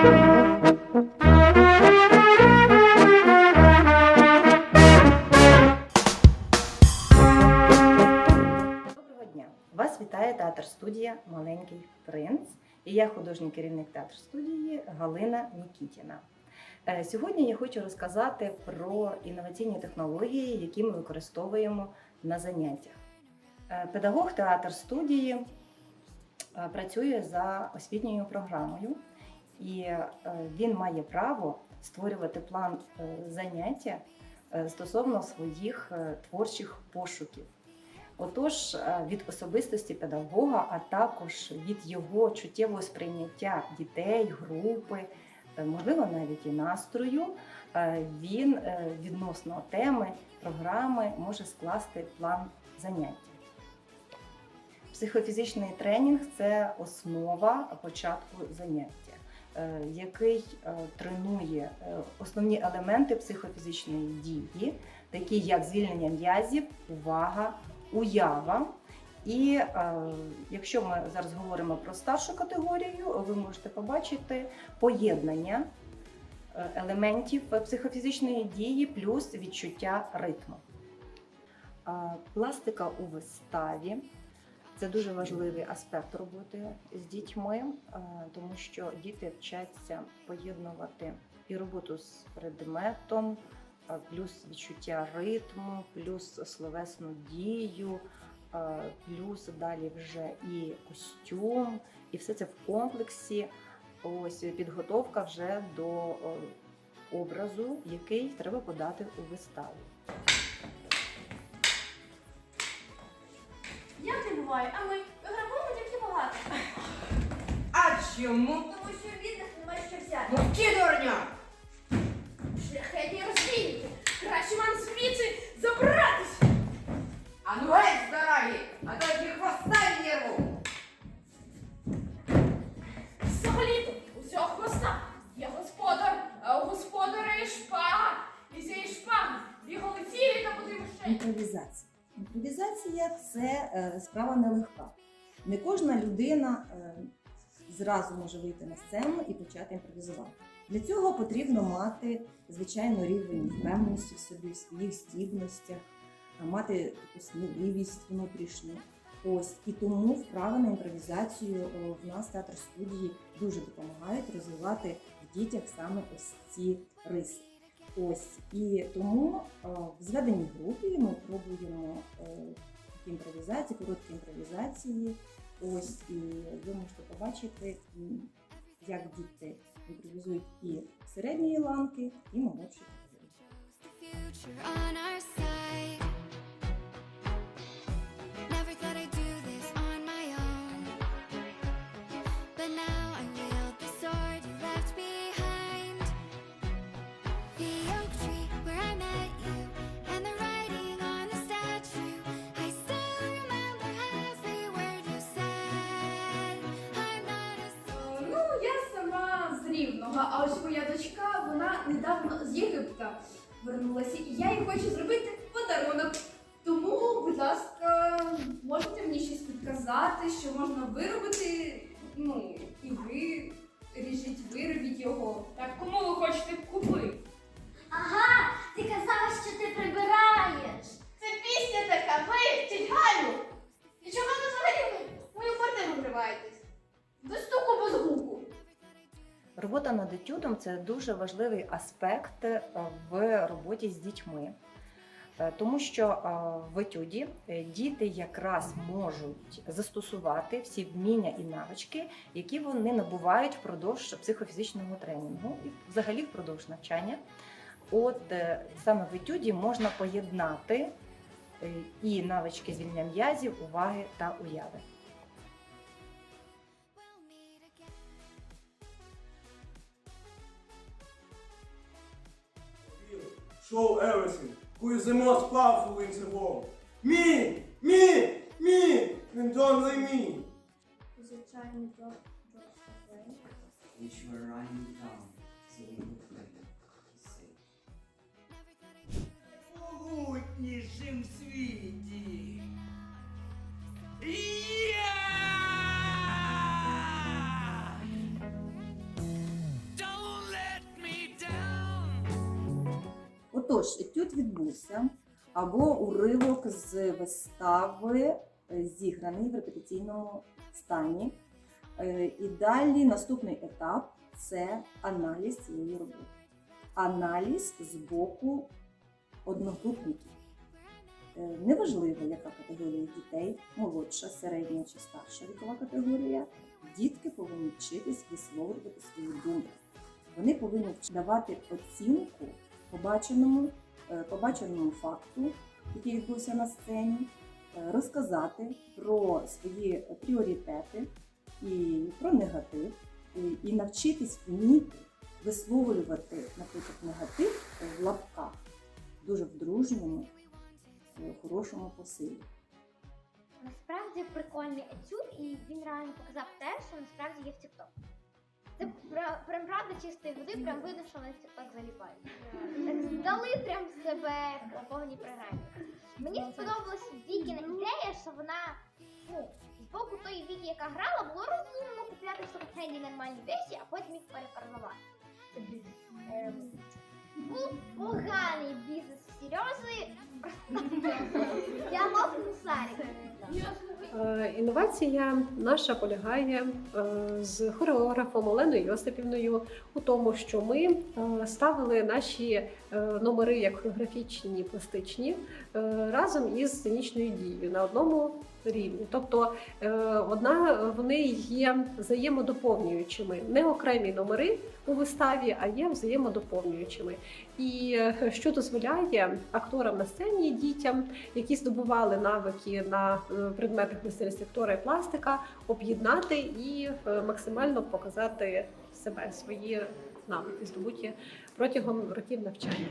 Доброго дня! Вас вітає театр студія Маленький Принц і я художній керівник театр студії Галина Нікітіна. Е, сьогодні я хочу розказати про інноваційні технології, які ми використовуємо на заняттях. Е, педагог театр студії е, працює за освітньою програмою, і е, він має право створювати план е, заняття е, стосовно своїх творчих пошуків. Отож, від особистості педагога, а також від його чуттєвого сприйняття дітей, групи, можливо, навіть і настрою, він відносно теми, програми може скласти план заняття. Психофізичний тренінг це основа початку заняття, який е, тренує е, основні елементи психофізичної дії, такі як звільнення м'язів, увага, уява. І е, якщо ми зараз говоримо про старшу категорію, ви можете побачити поєднання е, елементів психофізичної дії плюс відчуття ритму. Пластика у виставі це дуже важливий аспект роботи з дітьми, е, тому що діти вчаться поєднувати і роботу з предметом, е, плюс відчуття ритму, плюс словесну дію, е, плюс далі вже і костюм, і все це в комплексі. Ось підготовка вже до образу, який треба подати у виставі. Буває, а ми виграбуємо тільки багато. А чому? Тому що в бідних немає що взяти. Мовки, дурня! Шляхетні розбійники. Краще вам звідси забратись! А ну геть з а то справа нелегка. Не кожна людина е, зразу може вийти на сцену і почати імпровізувати. Для цього потрібно мати, звичайно, рівень впевненості в собі, в своїх здібностях, е, мати сміливість внутрішню. Ось і тому вправи на імпровізацію е, в нас театр студії дуже допомагають розвивати в дітях саме ось ці риси. Ось і тому е, в зведеній групі ми пробуємо е, такі імпровізації, короткі імпровізації. Ось і ви можете побачити, як діти імпровізують і середньої ланки, і молодшої категорії. future on а ось моя дочка, вона недавно з Єгипта вернулася, і я їй хочу зробити подарунок. Етюдом це дуже важливий аспект е, в роботі з дітьми. Е, Тому що е, в етюді діти якраз можуть застосувати всі вміння і навички, які вони набувають впродовж психофізичного тренінгу і взагалі впродовж навчання. От саме в етюді можна поєднати і навички звільнення м'язів, уваги та уяви. show everything. Who is the most powerful in the world? Me! Me! Me! And only me! Is it trying to drop, drop the plane? Which were running down, so we could play. Who would you? Отож, етюд відбувся або уривок з вистави е, зіграний в репетиційному стані. Е, І далі наступний етап це аналіз цієї роботи. Аналіз з боку одногрупників. Е, Неважливо, яка категорія дітей, молодша, середня чи старша вікова категорія, дітки повинні вчитись висловлювати свою думку. Вони повинні давати оцінку побаченому, е, побаченому факту, який відбувся на сцені, е, розказати про свої пріоритети і про негатив, і, навчитись вміти висловлювати, наприклад, негатив в лапках дуже в дружньому, е, хорошому посилі. Насправді прикольний етюд, і він реально показав те, що насправді є в TikTok. Це прям правда чистої води, прям видно, що вони TikTok заліпають. Так здали прям себе по повній програмі. Мені сподобалась Вікіна ідея, що вона ну, з боку тої Вікі, яка грала, було розумно купляти в нормальні вещі, а потім їх переформувати. Ем, був поганий бізнес в Сережі. Діалог Мусарик. Е, Інновація наша полягає е, з хореографом Оленою Йосипівною у тому, що ми е, ставили наші номери як хореографічні, пластичні разом із сценічною дією на одному рівні. Тобто е, одна вони є взаємодоповнюючими, не окремі номери у виставі, а є взаємодоповнюючими. І е, що дозволяє акторам на сцені, дітям, які здобували навики на е, предметах мистецтва актора і пластика, об'єднати і максимально показати себе, свої навики, здобуті протягом років навчання.